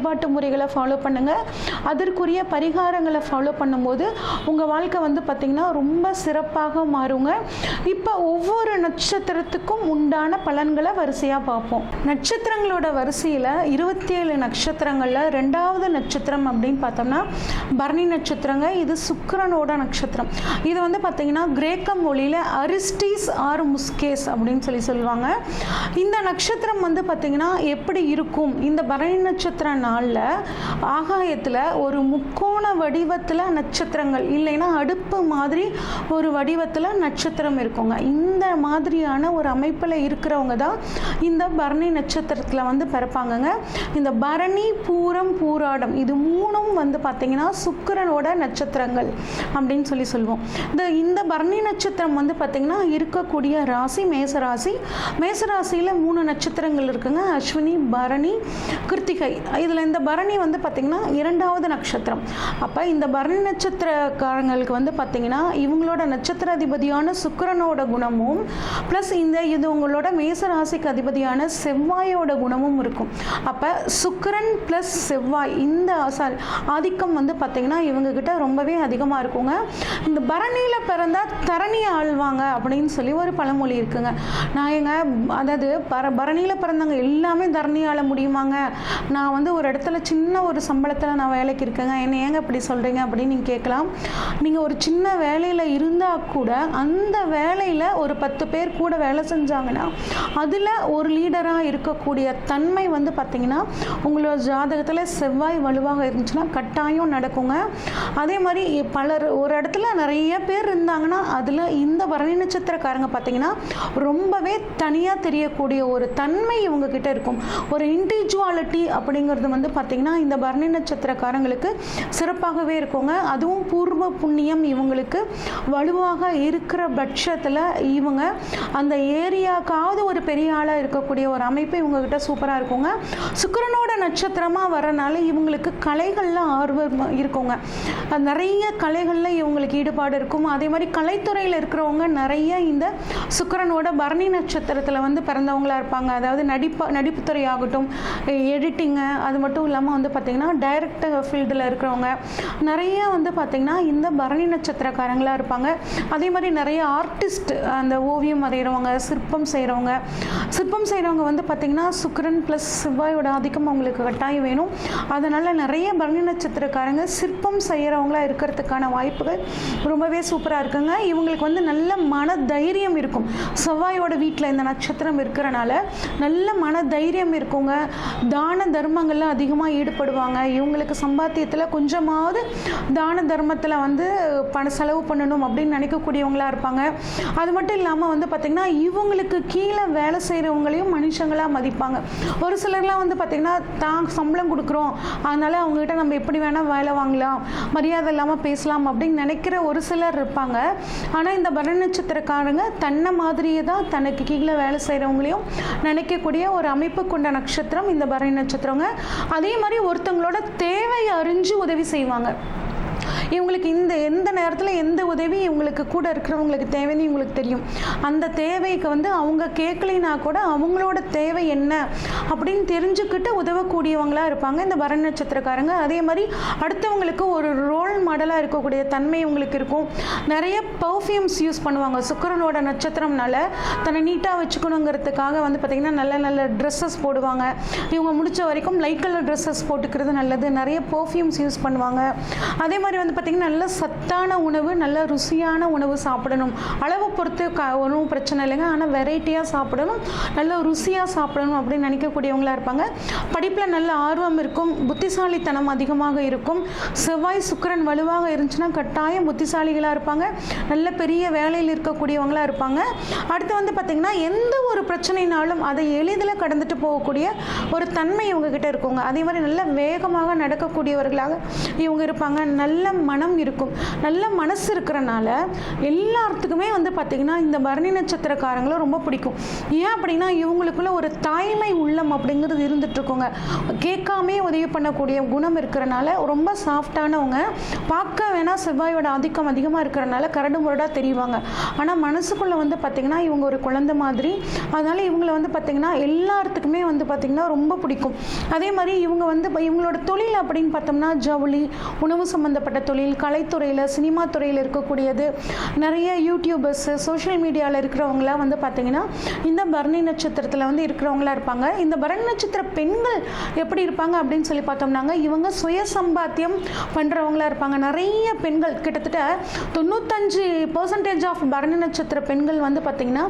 வழிபாட்டு முறைகளை ஃபாலோ பண்ணுங்கள் அதற்குரிய பரிகாரங்களை ஃபாலோ பண்ணும்போது உங்கள் வாழ்க்கை வந்து பார்த்திங்கன்னா ரொம்ப சிறப்பாக மாறுங்க. இப்போ ஒவ்வொரு நட்சத்திரத்துக்கும் உண்டான பலன்களை வரிசையாக பார்ப்போம். நட்சத்திரங்களோட வரிசையில் இருபத்தி ஏழு நட்சத்திரங்களில் ரெண்டாவது நட்சத்திரம் அப்படின்னு பார்த்தோம்னா பரணி நட்சத்திரங்க இது சுக்கரனோட நட்சத்திரம். இது வந்து பார்த்திங்கன்னா கிரேக்க மொழியில் அரிஸ்டீஸ் ஆர் முஸ்கேஸ் அப்படின்னு சொல்லி சொல்லுவாங்க. இந்த நட்சத்திரம் வந்து பார்த்திங்கன்னா எப்படி இருக்கும்? இந்த பரணி நட்சத்திரம் நாளில் ஆகாயத்தில் ஒரு முக்கோண வடிவத்தில் நட்சத்திரங்கள் இல்லைன்னா அடுப்பு மாதிரி ஒரு வடிவத்தில் நட்சத்திரம் இருக்குங்க. இந்த மாதிரியான ஒரு அமைப்பில் இருக்கிறவங்க தான் இந்த பரணி நட்சத்திரத்தில் வந்து பிறப்பாங்கங்க. இந்த பரணி பூரம் பூராடம் இது மூணும் வந்து பார்த்திங்கன்னா சுக்கரனோட நட்சத்திரங்கள் அப்படின்னு சொல்லி சொல்லுவோம். இந்த இந்த பரணி நட்சத்திரம் வந்து பார்த்திங்கன்னா இருக்கக்கூடிய ராசி மேசராசி. மேசராசியில் மூணு நட்சத்திரங்கள் இருக்குங்க. அஸ்வினி பரணி கிருத்திகை. இதில் இந்த பரணி வந்து பார்த்திங்கன்னா இரண்டாவது நட்சத்திரம். அப்போ இந்த பரணி நட்சத்திரக்காரங்களுக்கு வந்து பார்த்திங்கன்னா இவங்களோட நட்சத்திர அதிபதியான சுக்கிரனோட குணமும் ப்ளஸ் இந்த இது உங்களோட மேசராசிக்கு அதிபதியான செவ்வாயோட குணமும் இருக்கும். அப்போ சுக்கிரன் ப்ளஸ் செவ்வாய் இந்த சாரி ஆதிக்கம் வந்து பார்த்திங்கன்னா இவங்கக்கிட்ட ரொம்பவே அதிகமாக இருக்குங்க. இந்த பரணியில் பிறந்தா தரணி ஆள்வாங்க அப்படின்னு சொல்லி ஒரு பழமொழி இருக்குங்க. நான் எங்க அதாவது பர பரணியில் பிறந்தவங்க எல்லாமே தரணி ஆள முடியுமாங்க? நான் வந்து ஒரு இடத்துல சின்ன ஒரு சம்பளத்தில் நான் வேலைக்கு இருக்கேங்க. என்ன ஏங்க இப்படி சொல்கிறீங்க அப்படின்னு நீங்கள் கேட்கலாம். நீங்கள் ஒரு சின்ன வேலையில் இருந்தால் கூட அந்த வேலையில் ஒரு பத்து பேர் கூட வேலை செஞ்சாங்கன்னா அதில் ஒரு லீடராக இருக்கக்கூடிய தன்மை வந்து பார்த்திங்கன்னா உங்களோட ஜாதகத்தில் செவ்வாய் வலுவாக இருந்துச்சுன்னா கட்டாயம் நடக்குங்க. அதே மாதிரி பலர் ஒரு இடத்துல நிறைய பேர் இருந்தாங்கன்னா அதில் இந்த பரணி நட்சத்திரக்காரங்க பார்த்தீங்கன்னா ரொம்பவே தனியாக தெரியக்கூடிய ஒரு தன்மை இவங்க கிட்ட இருக்கும். ஒரு இண்டிவிஜுவாலிட்டி அப்படிங்கிறது வந்து வந்து பார்த்திங்கன்னா இந்த பரணி நட்சத்திரக்காரங்களுக்கு சிறப்பாகவே இருக்குங்க. அதுவும் பூர்வ புண்ணியம் இவங்களுக்கு வலுவாக இருக்கிற பட்சத்தில் இவங்க அந்த ஏரியாக்காவது ஒரு பெரிய ஆளாக இருக்கக்கூடிய ஒரு அமைப்பு இவங்ககிட்ட சூப்பராக இருக்குங்க. சுக்கிரனோட நட்சத்திரமாக வரனால இவங்களுக்கு கலைகளில் ஆர்வம் இருக்குங்க. நிறைய கலைகளில் இவங்களுக்கு ஈடுபாடு இருக்கும். அதே மாதிரி கலைத்துறையில் இருக்கிறவங்க நிறைய இந்த சுக்கரனோட பரணி நட்சத்திரத்தில் வந்து பிறந்தவங்களா இருப்பாங்க. அதாவது நடிப்பு நடிப்புத்துறை ஆகட்டும் எடிட்டிங்கு அது மட்டும் இல்லாமல் வந்து பார்த்திங்கன்னா டைரக்ட் ஃபீல்டில் இருக்கிறவங்க நிறைய வந்து பார்த்திங்கன்னா இந்த பரணி நட்சத்திரக்காரங்களாக இருப்பாங்க. அதே மாதிரி நிறைய ஆர்டிஸ்ட் அந்த ஓவியம் வரைகிறவங்க சிற்பம் செய்கிறவங்க சிற்பம் செய்கிறவங்க வந்து பார்த்திங்கன்னா சுக்கரன் ப்ளஸ் செவ்வாயோட ஆதிக்கம் அவங்களுக்கு கட்டாயம் வேணும். அதனால் நிறைய பரணி நட்சத்திரக்காரங்க சிற்பம் செய்கிறவங்களா இருக்கிறதுக்கான வாய்ப்புகள் ரொம்பவே சூப்பராக இருக்குங்க. இவங்களுக்கு வந்து நல்ல மன தைரியம் இருக்கும். செவ்வாயோட வீட்டில் இந்த நட்சத்திரம் இருக்கிறனால நல்ல மன தைரியம் இருக்குங்க. தான தர்மங்கள்லாம் அதிகமாக ஈடுபடுவாங்க. இவங்களுக்கு சம்பாத்தியத்தில் கொஞ்சமாவது தான தர்மத்தில் வந்து பண செலவு பண்ணணும் அப்படின்னு நினைக்கக்கூடியவங்களா இருப்பாங்க. அது மட்டும் இல்லாமல் வந்து பார்த்திங்கன்னா இவங்களுக்கு கீழே வேலை செய்கிறவங்களையும் மனுஷங்களாக மதிப்பாங்க. ஒரு சிலர்லாம் வந்து பார்த்திங்கன்னா தான் சம்பளம் கொடுக்குறோம். அதனால் அவங்ககிட்ட நம்ம எப்படி வேணால் வேலை வாங்கலாம். மரியாதை இல்லாமல் பேசலாம். அப்படின்னு நினைக்கிற ஒரு சிலர் இருப்பாங்க. ஆனால் இந்த பரண நட்சத்திரக்காரங்க தன்னை மாதிரியே தான் தனக்கு கீழே வேலை செய்கிறவங்களையும் நினைக்கக்கூடிய ஒரு அமைப்பு கொண்ட நட்சத்திரம் இந்த பரணி நட்சத்திரங்க. அதே மாதிரி ஒருத்தவங்களோட தேவை அறிஞ்சு உதவி செய்வாங்க. இவங்களுக்கு இந்த எந்த நேரத்தில் எந்த உதவி இவங்களுக்கு கூட இருக்கிறவங்களுக்கு தேவைன்னு இவங்களுக்கு தெரியும். அந்த தேவைக்கு வந்து அவங்க கேட்கலைனா கூட அவங்களோட தேவை என்ன அப்படின்னு தெரிஞ்சுக்கிட்டு உதவக்கூடியவங்களா இருப்பாங்க. இந்த பரண நட்சத்திரக்காரங்க அதே மாதிரி அடுத்தவங்களுக்கு ஒரு ரோல் மாடலாக இருக்கக்கூடிய தன்மை இவங்களுக்கு இருக்கும். நிறைய பர்ஃப்யூம்ஸ் யூஸ் பண்ணுவாங்க. சுக்கரனோட நட்சத்திரம்னால தன்னை நீட்டாக வச்சுக்கணுங்கிறதுக்காக வந்து பார்த்திங்கன்னா நல்ல நல்ல ட்ரெஸ்ஸஸ் போடுவாங்க. இவங்க முடிச்ச வரைக்கும் லைட் கலர் ட்ரெஸ்ஸஸ் போட்டுக்கிறது நல்லது. நிறைய பர்ஃப்யூம்ஸ் யூஸ் பண்ணுவாங்க. அதே மாதிரி வந்து பார்த்திங்கன்னா நல்ல சத்தான உணவு நல்ல ருசியான உணவு சாப்பிடணும். அளவை பொறுத்து க ஒன்றும் பிரச்சனை இல்லைங்க. ஆனால் வெரைட்டியாக சாப்பிடணும். நல்ல ருசியாக சாப்பிடணும் அப்படின்னு நினைக்கக்கூடியவங்களா இருப்பாங்க. படிப்பில் நல்ல ஆர்வம் இருக்கும். புத்திசாலித்தனம் அதிகமாக இருக்கும். செவ்வாய் சுக்கிரன் வலுவாக இருந்துச்சுன்னா கட்டாயம் புத்திசாலிகளாக இருப்பாங்க. நல்ல பெரிய வேலையில் இருக்கக்கூடியவங்களாக இருப்பாங்க. அடுத்து வந்து பார்த்திங்கன்னா எந்த ஒரு பிரச்சனைனாலும் அதை எளிதில் கடந்துட்டு போகக்கூடிய ஒரு தன்மை இவங்க கிட்ட இருக்குங்க. அதே மாதிரி நல்ல வேகமாக நடக்கக்கூடியவர்களாக இவங்க இருப்பாங்க. நல்ல மனம் இருக்கும். நல்ல மனசு இருக்கிறனால எல்லாத்துக்குமே வந்து பார்த்திங்கன்னா இந்த பரணி நட்சத்திரக்காரங்களை ரொம்ப பிடிக்கும். ஏன் அப்படின்னா இவங்களுக்குள்ள ஒரு தாய்மை உள்ளம் அப்படிங்கிறது இருந்துட்டுருக்கோங்க. கேட்காமே உதவி பண்ணக்கூடிய குணம் இருக்கிறனால ரொம்ப சாஃப்டானவங்க. பார்க்க வேணால் செவ்வாயோட ஆதிக்கம் அதிகமாக இருக்கிறனால கரடு முரடாக தெரிவாங்க. ஆனால் மனசுக்குள்ளே வந்து பார்த்திங்கன்னா இவங்க ஒரு குழந்தை மாதிரி. அதனால் இவங்களை வந்து பார்த்திங்கன்னா எல்லாத்துக்குமே வந்து பார்த்திங்கன்னா ரொம்ப பிடிக்கும். அதே மாதிரி இவங்க வந்து இவங்களோட தொழில் அப்படின்னு பார்த்தோம்னா ஜவுளி உணவு சம்மந்தப்பட்ட தொழில் கலைத்துறையில் சினிமா துறையில் இருக்கக்கூடியது. நிறைய யூடியூபர்ஸ் சோஷியல் மீடியாவில் இருக்கிறவங்களாம் வந்து பார்த்திங்கன்னா இந்த பரணி நட்சத்திரத்தில் வந்து இருக்கிறவங்களா இருப்பாங்க. இந்த பரணி நட்சத்திர பெண்கள் எப்படி இருப்பாங்க அப்படின்னு சொல்லி பார்த்தோம்னாங்க இவங்க சுய சம்பாத்தியம் பண்ணுறவங்களா இருப்பாங்க. நிறைய பெண்கள் கிட்டத்தட்ட தொண்ணூத்தஞ்சு பர்சன்டேஜ் ஆஃப் பரணி நட்சத்திர பெண்கள் வந்து பார்த்திங்கன்னா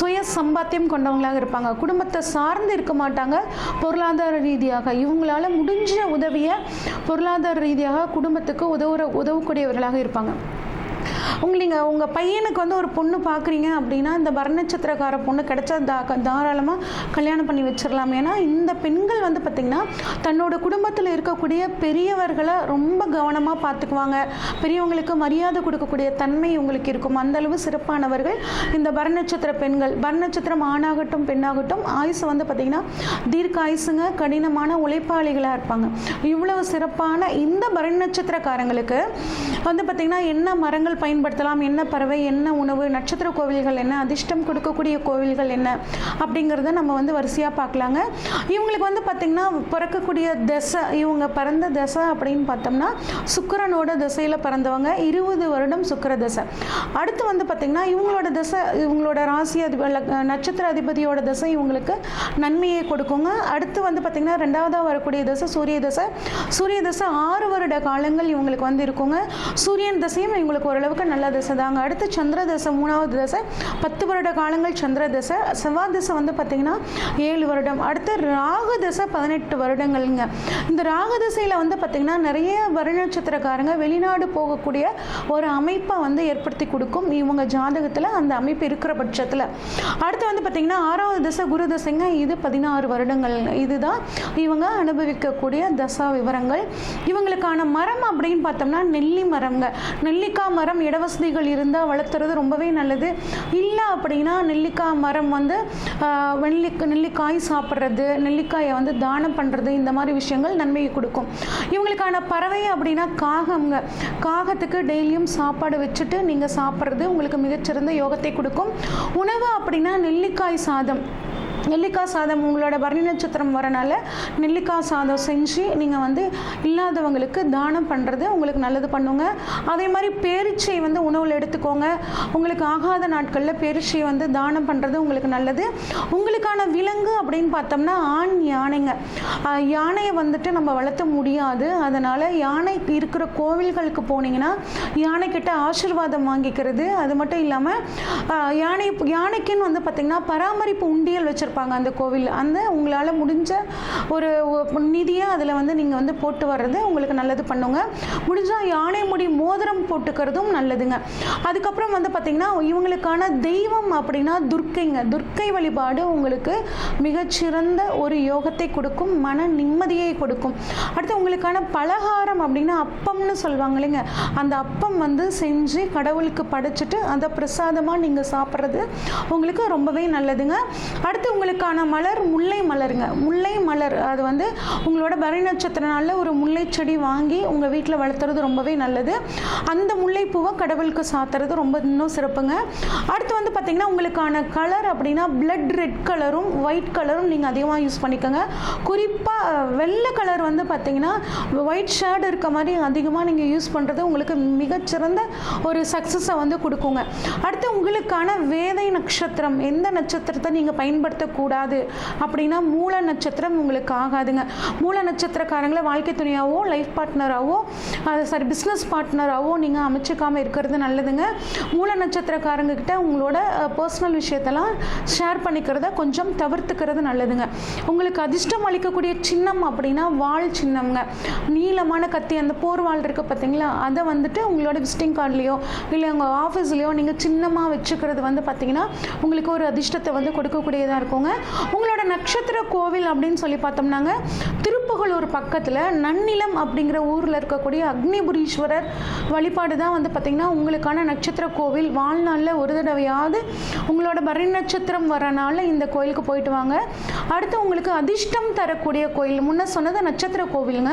சுய சம்பாத்தியம் கொண்டவங்களாக இருப்பாங்க. குடும்பத்தை சார்ந்து இருக்க மாட்டாங்க. பொருளாதார ரீதியாக இவங்களால முடிஞ்ச உதவியை பொருளாதார ரீதியாக குடும்பத்துக்கு உதவுற உதவக்கூடியவர்களாக இருப்பாங்க. உங்க நீங்கள் உங்கள் பையனுக்கு வந்து ஒரு பொண்ணு பார்க்குறீங்க அப்படின்னா இந்த வர்ணச்சத்திரக்கார பொண்ணு கிடைச்சா தா தாராளமாக கல்யாணம் பண்ணி வச்சிடலாம் ஏன்னா இந்த பெண்கள் வந்து பார்த்திங்கன்னா தன்னோட குடும்பத்தில் இருக்கக்கூடிய பெரியவர்களை ரொம்ப கவனமாக பார்த்துக்குவாங்க பெரியவங்களுக்கு மரியாதை கொடுக்கக்கூடிய தன்மை உங்களுக்கு இருக்கும். அந்த அளவு சிறப்பானவர்கள் இந்த வர்ணச்சத்திர பெண்கள். வர்ணச்சத்திரம் ஆணாகட்டும் பெண்ணாகட்டும் ஆயுசு வந்து பார்த்திங்கன்னா தீர்க்க ஆயுசுங்க கடினமான உழைப்பாளிகளாக இருப்பாங்க. இவ்வளவு சிறப்பான இந்த வர்ணச்சத்திரக்காரங்களுக்கு வந்து பார்த்திங்கன்னா என்ன மரங்கள் பயன் பயன்படுத்தலாம். என்ன பறவை என்ன உணவு நட்சத்திர கோவில்கள் என்ன அதிர்ஷ்டம் கொடுக்கக்கூடிய கோவில்கள் என்ன அப்படிங்கிறத நம்ம வந்து வரிசையாக பார்க்கலாங்க. இவங்களுக்கு வந்து பார்த்திங்கன்னா பிறக்கக்கூடிய தசை இவங்க பிறந்த தசை அப்படின்னு பார்த்தோம்னா சுக்கரனோட திசையில் பிறந்தவங்க. இருபது வருடம் சுக்கர தசை. அடுத்து வந்து பார்த்திங்கன்னா இவங்களோட தசை இவங்களோட ராசி அதிப நட்சத்திர அதிபதியோட தசை இவங்களுக்கு நன்மையை கொடுக்குங்க. அடுத்து வந்து பார்த்திங்கன்னா ரெண்டாவதாக வரக்கூடிய தசை சூரிய தசை. சூரிய தசை ஆறு வருட காலங்கள் இவங்களுக்கு வந்து இருக்குங்க. சூரியன் தசையும் இவங்களுக்கு ஓரளவுக்கு நல்ல தசை தாங்க. அடுத்து சந்திர தசை மூணாவது தசை. பத்து வருட காலங்கள் சந்திர தசை. செவ்வாய் தசை வந்து பார்த்திங்கன்னா ஏழு வருடம். அடுத்து ராகு தசை பதினெட்டு வருடங்கள்ங்க. இந்த ராகு தசையில் வந்து பார்த்திங்கன்னா நிறைய வருண நட்சத்திரக்காரங்க வெளிநாடு போகக்கூடிய ஒரு அமைப்பை வந்து ஏற்படுத்தி கொடுக்கும். இவங்க ஜாதகத்தில் அந்த அமைப்பு இருக்கிற பட்சத்தில். அடுத்து வந்து பார்த்திங்கன்னா ஆறாவது தசை குரு தசைங்க. இது பதினாறு வருடங்கள். இதுதான் இவங்க அனுபவிக்கக்கூடிய தசா விவரங்கள். இவங்களுக்கான மரம் அப்படின்னு பார்த்தோம்னா நெல்லி மரங்க நெல்லிக்காய் மரம் இடவசதிகள் இருந்தால் வளர்த்துறது ரொம்பவே நல்லது. இல்லை அப்படின்னா நெல்லிக்காய் மரம் வந்து நெல்லிக்காய் நெல்லிக்காய் சாப்பிட்றது நெல்லிக்காயை வந்து தானம் பண்ணுறது இந்த மாதிரி விஷயங்கள் நன்மையை கொடுக்கும். இவங்களுக்கான பறவை அப்படின்னா காகம்ங்க காகத்துக்கு டெய்லியும் சாப்பாடு வச்சுட்டு நீங்கள் சாப்பிட்றது உங்களுக்கு மிகச்சிறந்த யோகத்தை கொடுக்கும். உணவு அப்படின்னா நெல்லிக்காய் சாதம். நெல்லிக்காய் சாதம் உங்களோட பரணி நட்சத்திரம் வரனால நெல்லிக்காய் சாதம் செஞ்சு நீங்கள் வந்து இல்லாதவங்களுக்கு தானம் பண்ணுறது உங்களுக்கு நல்லது பண்ணுங்க. அதே மாதிரி பேரிச்சை வந்து உணவில் எடுத்துக்கோங்க. உங்களுக்கு ஆகாத நாட்களில் பேரிச்சை வந்து தானம் பண்ணுறது உங்களுக்கு நல்லது. உங்களுக்கான விலங்கு அப்படின்னு பார்த்தோம்னா ஆண் யானைங்க. யானையை வந்துட்டு நம்ம வளர்த்த முடியாது. அதனால் யானை இருக்கிற கோவில்களுக்கு போனீங்கன்னா யானைக்கிட்ட ஆசீர்வாதம் வாங்கிக்கிறது. அது மட்டும் இல்லாமல் யானை யானைக்குன்னு வந்து பார்த்திங்கன்னா பராமரிப்பு உண்டியல் வச்சுருப்பாங்க. அந்த கோவில் அந்த உங்களால் முடிஞ்ச ஒரு நிதியை அதில் வந்து நீங்கள் வந்து போட்டு வர்றது உங்களுக்கு நல்லது பண்ணுங்க. முடிஞ்சால் யானை முடி மோதிரம் போட்டுக்கிறதும் நல்லதுங்க. அதுக்கப்புறம் வந்து பார்த்திங்கன்னா இவங்களுக்கான தெய்வம் அப்படின்னா துர்க்கைங்க. துர்க்கை வழிபாடு உங்களுக்கு மிகச்சிறந்த ஒரு யோகத்தை கொடுக்கும் மன நிம்மதியை கொடுக்கும். அடுத்து உங்களுக்கான பலகாரம் அப்படின்னா அப்பம்னு சொல்லுவாங்க இல்லைங்க. அந்த அப்பம் வந்து செஞ்சு கடவுளுக்கு படைச்சிட்டு அதை பிரசாதமாக நீங்கள் சாப்பிட்றது உங்களுக்கு ரொம்பவே நல்லதுங்க. அடுத்து உங்களுக்கு உங்களுக்கான மலர் முல்லை மலருங்க. முல்லை மலர். அது வந்து உங்களோட பரணி நட்சத்திர நாளில் ஒரு முல்லை செடி வாங்கி உங்கள் வீட்டில் வளர்த்துறது ரொம்பவே நல்லது. அந்த முல்லைப்பூவை கடவுளுக்கு சாத்துறது ரொம்ப இன்னும் சிறப்புங்க. அடுத்து வந்து பார்த்திங்கன்னா உங்களுக்கான கலர் அப்படின்னா பிளட் ரெட் கலரும் ஒயிட் கலரும் நீங்கள் அதிகமாக யூஸ் பண்ணிக்கோங்க. குறிப்பாக வெள்ளை கலர் வந்து பார்த்தீங்கன்னா ஒயிட் ஷேட் இருக்க மாதிரி அதிகமாக நீங்கள் யூஸ் பண்ணுறது உங்களுக்கு மிகச்சிறந்த ஒரு சக்ஸஸை வந்து கொடுக்குங்க. அடுத்து உங்களுக்கான வேதை நட்சத்திரம். எந்த நட்சத்திரத்தை நீங்கள் பயன்படுத்தக்கூடாது அப்படின்னா மூல நட்சத்திரம் உங்களுக்கு ஆகாதுங்க. மூல நட்சத்திரக்காரங்களை வாழ்க்கை துணையாகவோ லைஃப் பார்ட்னராகவோ சாரி பிஸ்னஸ் பார்ட்னராகவோ நீங்கள் அமைச்சிக்காமல் இருக்கிறது நல்லதுங்க. மூல நட்சத்திரக்காரங்க கிட்ட உங்களோட பர்சனல் விஷயத்தெல்லாம் ஷேர் பண்ணிக்கிறத கொஞ்சம் தவிர்த்துக்கிறது நல்லதுங்க. உங்களுக்கு அதிர்ஷ்டம் அளிக்கக்கூடிய சின்னம் அப்படின்னா வாள் சின்னம்ங்க. நீளமான கத்தி அந்த போர் வாள் இருக்கு பார்த்தீங்களா? அதை வந்துட்டு உங்களோட விசிட்டிங் கார்ட்லேயோ இல்லை உங்கள் ஆஃபீஸ்லேயோ நீங்கள் சின்னமாக வச்சுக்கிறது வந்து பார்த்தீங்கன்னா உங்களுக்கு ஒரு அதிர்ஷ்டத்தை வந்து கொடுக்கக்கூடியதாக இருக்கும். உங்களோட நட்சத்திர கோவில் அப்படின்னு சொல்லி பார்த்தோம்னாங்க. திருப்புகலூர் பக்கத்தில் நன்னிலம் அப்படிங்கிற ஊரில் இருக்கக்கூடிய அக்னிபுரீஸ்வரர் வழிபாடு தான் வந்து பார்த்திங்கன்னா உங்களுக்கான நட்சத்திர கோவில் வாழ்நாளில் ஒரு தடவையாவது உங்களோட பரணி நட்சத்திரம் வரனால இந்த கோயிலுக்கு போயிட்டு வாங்க. அடுத்து உங்களுக்கு அதிர்ஷ்டம் தரக்கூடிய கோயில். முன்னே சொன்னது நட்சத்திர கோவிலுங்க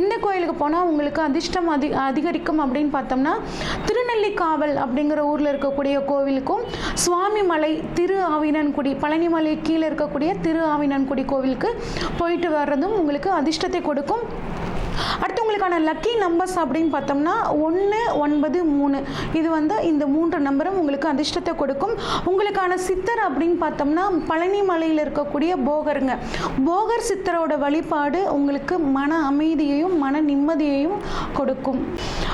இந்த கோயிலுக்கு போனால் உங்களுக்கு அதிர்ஷ்டம் அதி அதிகரிக்கும் அப்படின்னு பார்த்தோம்னா திருநெல்லிக்காவல் அப்படிங்கிற ஊரில் இருக்கக்கூடிய கோவிலுக்கும் சுவாமிமலை திரு ஆவினன்குடி பழனிமலை கீழே இருக்கக்கூடிய திரு ஆவினன்குடி கோவிலுக்கு போயிட்டு வர்றதும் உங்களுக்கு அதிர்ஷ்டத்தை கொடுக்கும். அடுத்து உங்களுக்கான லக்கி நம்பர்ஸ் அப்படின்னு பார்த்தோம்னா ஒன்று ஒன்பது மூணு. இது வந்து இந்த மூன்று நம்பரும் உங்களுக்கு அதிர்ஷ்டத்தை கொடுக்கும். உங்களுக்கான சித்தர் அப்படின்னு பார்த்தோம்னா பழனி மலையில் இருக்கக்கூடிய போகருங்க. போகர் சித்தரோட வழிபாடு உங்களுக்கு மன அமைதியையும் மன நிம்மதியையும் கொடுக்கும்.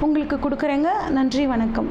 உங்களுக்கு கொடுக்குறேங்க. நன்றி வணக்கம்.